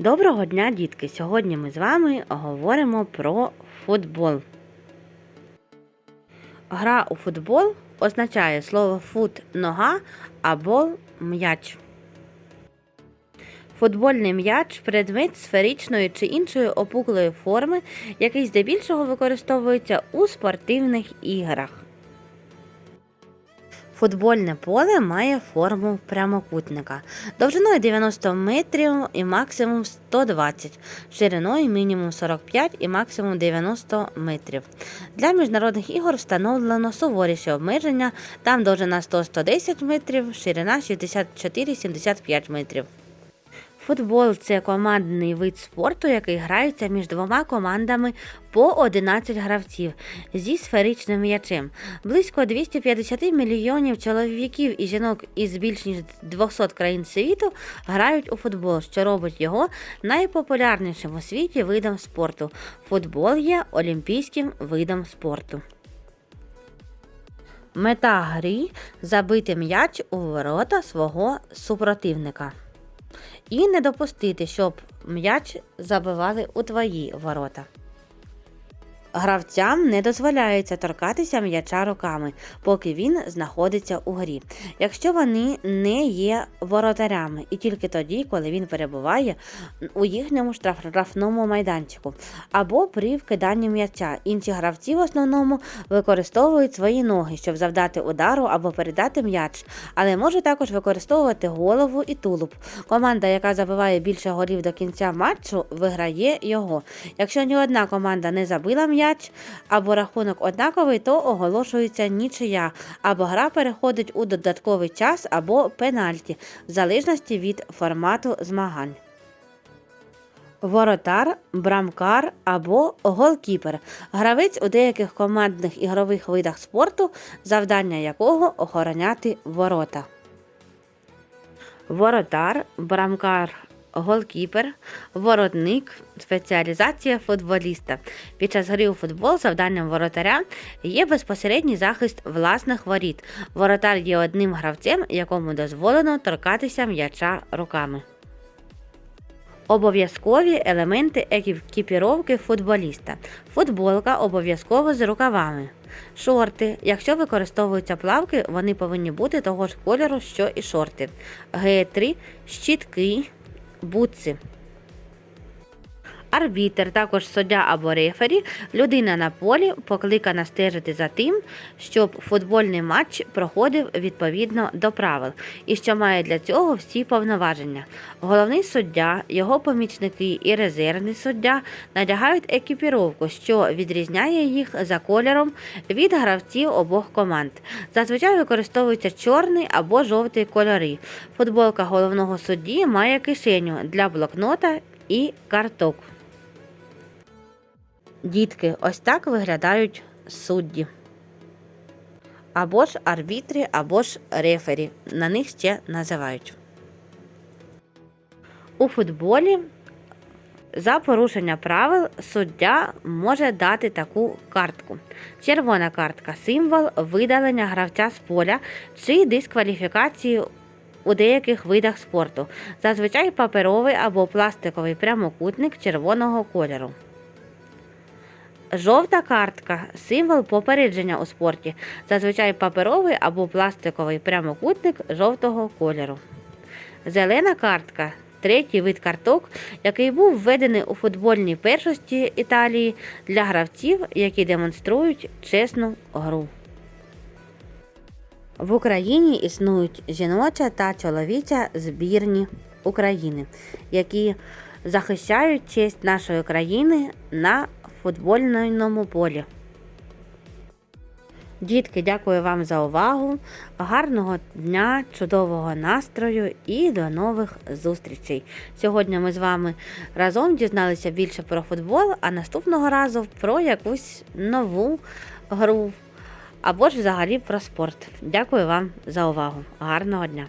Доброго дня, дітки! Сьогодні ми з вами говоримо про футбол. Гра у футбол означає слово фут нога або м'яч. Футбольний м'яч предмет сферичної чи іншої опуклої форми, який здебільшого використовується у спортивних іграх. Футбольне поле має форму прямокутника, довжиною 90 метрів і максимум 120, шириною мінімум 45 і максимум 90 метрів. Для міжнародних ігор встановлено суворіші обмеження, там довжина 100-110 метрів, ширина 64-75 метрів. Футбол це командний вид спорту, який грається між двома командами по 11 гравців зі сферичним м'ячем. Близько 250 мільйонів чоловіків і жінок із більш ніж 200 країн світу грають у футбол, що робить його найпопулярнішим у світі видом спорту. Футбол є олімпійським видом спорту. Мета грі забити м'яч у ворота свого супротивника і не допустити, щоб м'яч забивали у твої ворота. Гравцям не дозволяється торкатися м'яча руками, поки він знаходиться у грі, якщо вони не є воротарями, і тільки тоді, коли він перебуває у їхньому штрафному майданчику, або при вкиданні м'яча. Інші гравці в основному використовують свої ноги, щоб завдати удару або передати м'яч, але може також використовувати голову і тулуб. Команда, яка забиває більше голів до кінця матчу, виграє його. Якщо ні одна команда не забила м'яч, або рахунок однаковий, то оголошується нічия, або гра переходить у додатковий час або пенальті, в залежності від формату змагань. Воротар, брамкар або голкіпер гравець у деяких командних ігрових видах спорту, завдання якого охороняти ворота. Воротар, брамкар, голкіпер, воротник, спеціалізація футболіста. Під час гри у футбол завданням воротаря є безпосередній захист власних воріт. Воротар є одним гравцем, якому дозволено торкатися м'яча руками. Обов'язкові елементи екіпіровки футболіста. Футболка обов'язково з рукавами. Шорти. Якщо використовуються плавки, вони повинні бути того ж кольору, що і шорти. Гетрі, щітки, бутси. Арбітер, також суддя або рефері, людина на полі покликана стежити за тим, щоб футбольний матч проходив відповідно до правил і що має для цього всі повноваження. Головний суддя, його помічники і резервний суддя надягають екіпіровку, що відрізняє їх за кольором від гравців обох команд. Зазвичай використовуються чорний або жовтий кольори. Футболка головного судді має кишеню для блокнота і карток. Дітки, ось так виглядають судді. Або ж арбітрі, або ж рефері. На них ще називають. У футболі за порушення правил суддя може дати таку картку. Червона картка символ видалення гравця з поля чи дискваліфікації у деяких видах спорту. Зазвичай паперовий або пластиковий прямокутник червоного кольору. Жовта картка символ попередження у спорті, зазвичай паперовий або пластиковий прямокутник жовтого кольору. Зелена картка третій вид карток, який був введений у футбольній першості Італії для гравців, які демонструють чесну гру. В Україні існують жіноча та чоловіча збірні України, які захищають честь нашої країни на футбольному полі. Дітки, дякую вам за увагу. Гарного дня, чудового настрою і до нових зустрічей. Сьогодні ми з вами разом дізналися більше про футбол, а наступного разу про якусь нову гру або ж взагалі про спорт. Дякую вам за увагу. Гарного дня!